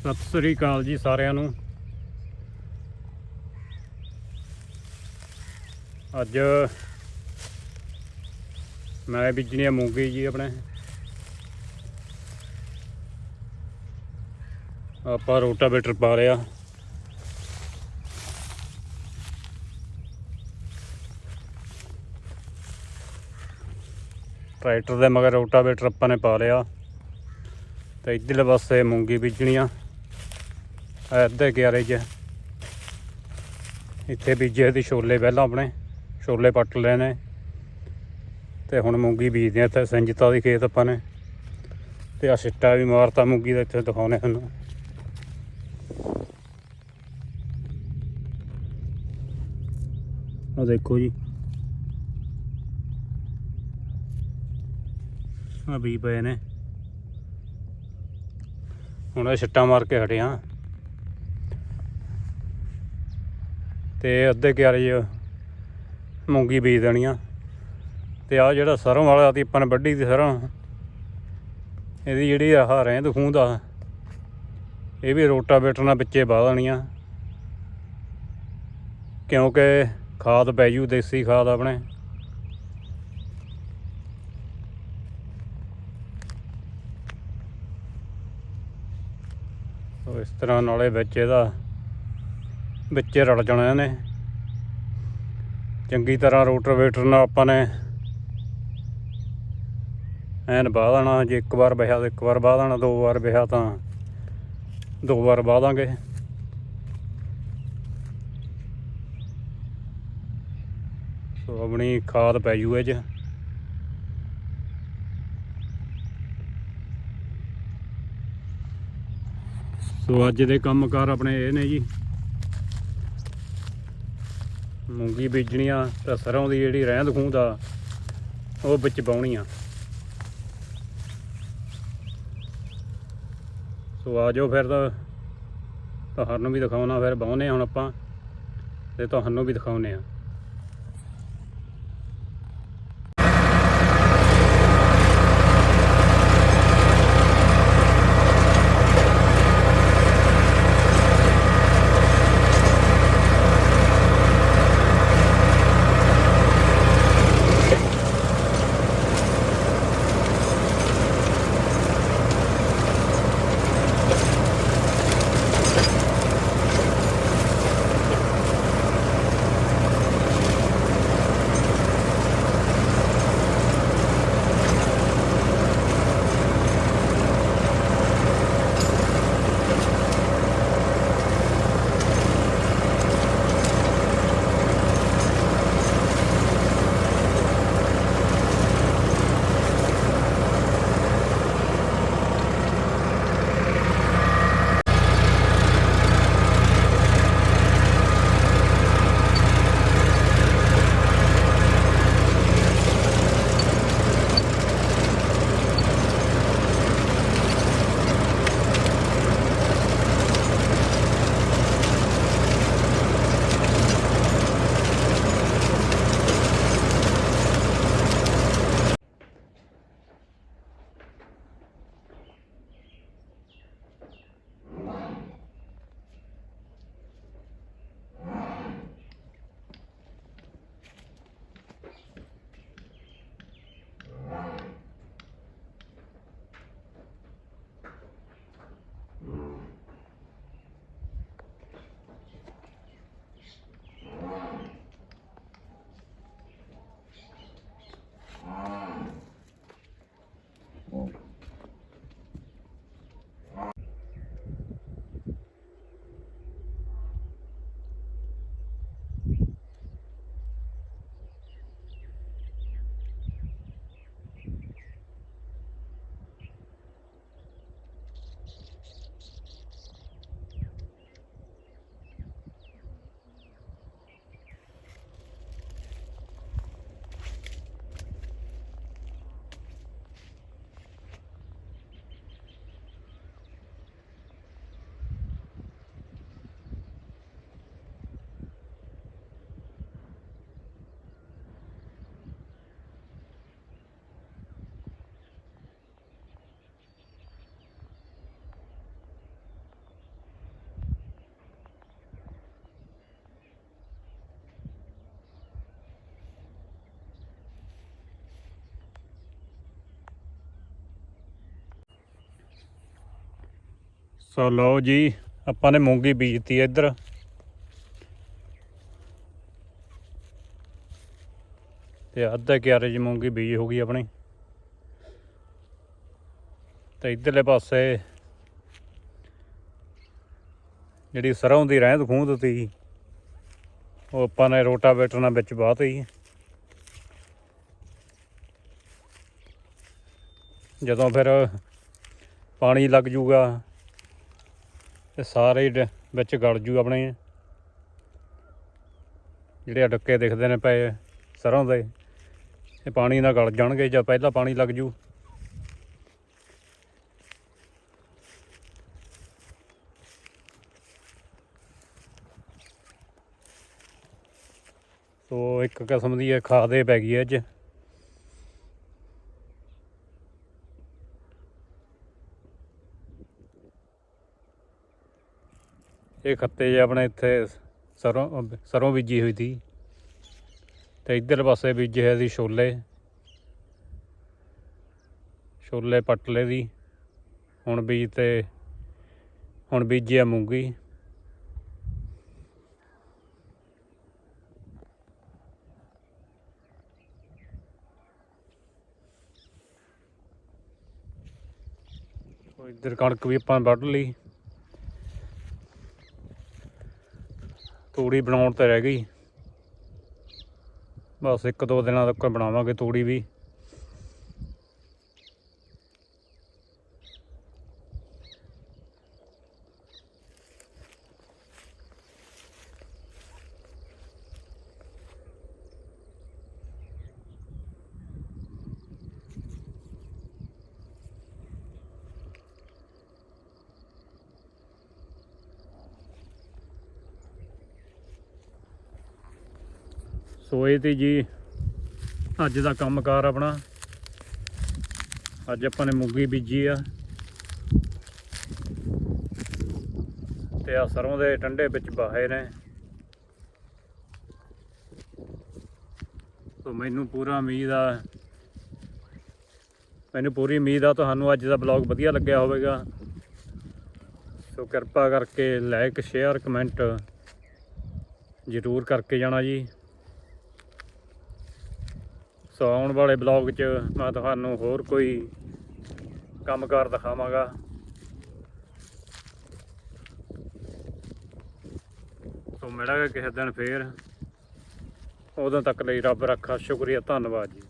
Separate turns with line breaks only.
ਸਤਿ ਸ੍ਰੀ ਅਕਾਲ ਜੀ ਸਾਰਿਆਂ ਨੂੰ। ਅੱਜ ਮੈਂ ਬੀਜਣੀ ਆ ਮੂੰਗੀ ਜੀ ਆਪਣੇ। ਆਪਾਂ ਰੋਟਾਵੇਟਰ ਪਾ ਲਿਆ। ਟਰੈਕਟਰ ਦੇ ਮਗਰ ਰੋਟਾਵੇਟਰ ਆਪਾਂ ਨੇ ਪਾ ਲਿਆ। ਤੇ ਇੱਧਰਲੇ ਪਾਸੇ ਮੂੰਗੀ ਬੀਜਣੀ ਆ। ਇੱਧਰ ਗਿਆਰੇ 'ਚ। ਇੱਥੇ ਬੀਜੇ ਸੀ ਛੋਲੇ ਪਹਿਲਾਂ ਆਪਣੇ, ਛੋਲੇ ਪੱਟ ਲਏ ਨੇ। ਤੇ ਹੁਣ ਮੂੰਗੀ ਬੀਜਦੇ ਆ ਇੱਥੇ, ਸੰਜੀਤਾ ਦੀ ਖੇਤ ਆਪਾਂ ਨੇ। ਤੇ ਆ ਸਿੱਟਾ ਵੀ ਮਾਰਤਾ ਮੂੰਗੀ ਦਾ, ਇੱਥੇ ਦਿਖਾਉਣੇ ਤੁਹਾਨੂੰ। ਆ ਦੇਖੋ ਜੀ। ਆ ਵੀ ਪਏ ਨੇ। ਹੁਣ ਇਹ ਛਿੱਟਾ ਮਾਰ ਕੇ ਹਟਿਆ ਤੇ ਅੱਧੇ ਕਿਆਰੇ 'ਚ ਮੂੰਗੀ ਬੀਜ ਦੇਣੀ ਆ। ਤੇ ਆ ਜਿਹੜਾ ਸਰੋਂ ਵਾਲਾ ਦੀ ਆਪਾਂ ਨੇ ਵੱਢੀ ਦੀ ਸਰੋਂ। ਇਹਦੀ ਜਿਹੜੀ ਆਹ ਰਹਿੰਦ ਖੂੰਦ ਆ। ਇਹ ਵੀ ਰੋਟਾਵੇਟਰ ਨਾਲ ਵਿੱਚੇ ਬਾਹ ਦੇਣੀਆਂ ਕਿਉਂਕਿ ਖਾਦ ਪੈ ਜੂ, ਦੇਸੀ ਖਾਦ ਆਪਣੇ। ਇਸ ਤਰ੍ਹਾਂ ਨਾਲੇ ਵਿੱਚ ਇਹਦਾ ਵਿੱਚ ਰਲ ਜਾਣਾ ਇਹਨੇ। ਚੰਗੀ ਤਰ੍ਹਾਂ ਰੋਟਰਵੇਟਰ ਨਾਲ ਆਪਾਂ ਨੇ ਐਨ ਵਾਹ ਦੇਣਾ ਜੇ ਇੱਕ ਵਾਰ ਬਿਹਾ ਤਾਂ ਇੱਕ ਵਾਰ ਬਾਹ ਦੇਣਾ ਦੋ ਵਾਰ ਬਿਹਾ ਤਾਂ ਦੋ ਵਾਰ ਵਾਹ ਦਾਂਗੇ ਸੋ ਆਪਣੀ ਖਾਦ ਪੈ ਜੂ ਇਹ 'ਚ। ਸੋ ਅੱਜ ਦੇ ਕੰਮਕਾਰ ਆਪਣੇ ਇਹ ਨੇ ਜੀ। ਮੂੰਗੀ ਬੀਜਣੀਆਂ ਤੇ ਸਰੋਂ ਦੀ ਜਿਹੜੀ ਰਹਿੰਦ ਖੂੰਦ ਆ, ਉਹ ਵਿੱਚ ਪਾਉਣੀਆਂ। ਸੋ ਆ ਜਾਓ ਫਿਰ ਤਾਂ, ਤੁਹਾਨੂੰ ਵੀ ਦਿਖਾਉਣਾ ਫਿਰ ਬਾਉਨੇ ਹੁਣ ਆਪਾਂ, ਤੇ ਤੁਹਾਨੂੰ ਵੀ ਦਿਖਾਉਨੇ ਆ। ਸੋ ਲਓ ਜੀ, ਆਪਾਂ ਨੇ ਮੂੰਗੀ ਬੀਜਤੀ ਹੈ ਇੱਧਰ। ਤੇ ਅੱਧਾ ਕਿਆਰੇ 'ਚ ਮੂੰਗੀ ਬੀਜ ਹੋ ਗਈ ਆਪਣੀ। ਤੇ ਇੱਧਰਲੇ ਪਾਸੇ ਜਿਹੜੀ ਸਰੋਂ ਦੀ ਰਹਿੰਦ ਖੂੰਦ ਤੀ, ਉਹ ਆਪਾਂ ਨੇ ਰੋਟਾਵੇਟਰ ਨਾਲ ਵਿੱਚ ਬਾਹਤੀ ਜਦੋਂ ਫਿਰ ਪਾਣੀ ਲੱਗ ਜੂਗਾ ਤੇ ਸਾਰੇ ਹੀ ਡ- ਵਿੱਚ ਗੜ ਜੂ ਆਪਣੇ। ਜਿਹੜੇ ਡੱਕੇ ਦਿਖਦੇ ਨੇ ਪਏ ਸਰੋਂ ਦੇ, ਇਹ ਪਾਣੀ ਨਾਲ ਗਲ ਜਾਣਗੇ ਜਾਂ ਪਹਿਲਾਂ ਪਾਣੀ ਲੱਗ ਜੂ। ਸੋ ਇੱਕ ਕਿਸਮ ਦੀ ਇਹ ਖਾਦੇ ਪੈ ਗਈ ਹੈ ਅੱਜ। ਇਹ ਖੱਤੇ ਜੇ ਆਪਣੇ ਇੱਥੇ ਸਰੋਂ ਸਰੋਂ ਬੀਜੀ ਹੋਈ ਸੀ। ਤੇ ਇੱਧਰ ਪਾਸੇ ਬੀਜੇ ਹੋਏ ਸੀ ਛੋਲੇ। ਛੋਲੇ ਪਟਲੇ ਦੀ। ਹੁਣ ਬੀਜ ਤੇ ਹੁਣ ਬੀਜੀ ਆ ਮੂੰਗੀ। ਇੱਧਰ ਕਣਕ ਵੀ ਆਪਾਂ ਵੱਢ ਲਈ। ਤੂੜੀ ਬਣਾਉਣ ਤੇ ਰਹਿ ਗਈ। ਬਸ ਇੱਕ ਦੋ ਦਿਨਾਂ ਤੱਕ ਬਣਾਵਾਂਗੇ ਤੂੜੀ ਵੀ। ਸੋ ਇਹ ਤੇ ਜੀ ਅੱਜ ਦਾ ਕੰਮਕਾਰ ਆਪਣਾ। ਅੱਜ ਆਪਾਂ ਨੇ ਮੂੰਗੀ ਬੀਜੀ ਆ। ਤੇ ਆ ਸਰੋਂ ਦੇ ਟੰਡੇ ਵਿੱਚ ਬਾਹੇ ਨੇ। ਸੋ ਮੈਨੂੰ ਪੂਰਾ ਉਮੀਦ ਆ। ਮੈਨੂੰ ਪੂਰੀ ਉਮੀਦ ਆ ਤੁਹਾਨੂੰ ਅੱਜ ਦਾ ਬਲੌਗ ਵਧੀਆ ਲੱਗਿਆ ਹੋਵੇਗਾ। ਸੋ ਕਿਰਪਾ ਕਰਕੇ ਲਾਈਕ ਸ਼ੇਅਰ ਕਮੈਂਟ ਜ਼ਰੂਰ ਕਰਕੇ ਜਾਣਾ ਜੀ। ਸੋ ਆਉਣ ਵਾਲੇ ਬਲੌਗ 'ਚ ਮੈਂ ਤੁਹਾਨੂੰ ਹੋਰ ਕੋਈ ਕੰਮਕਾਰ ਦਿਖਾਵਾਂਗਾ। ਸੋ ਮਿਲਾਂਗੇ ਕਿਸੇ ਦਿਨ ਫੇਰ। ਉਦੋਂ ਤੱਕ ਲਈ ਰੱਬ ਰੱਖਾ, ਸ਼ੁਕਰੀਆ, ਧੰਨਵਾਦ ਜੀ।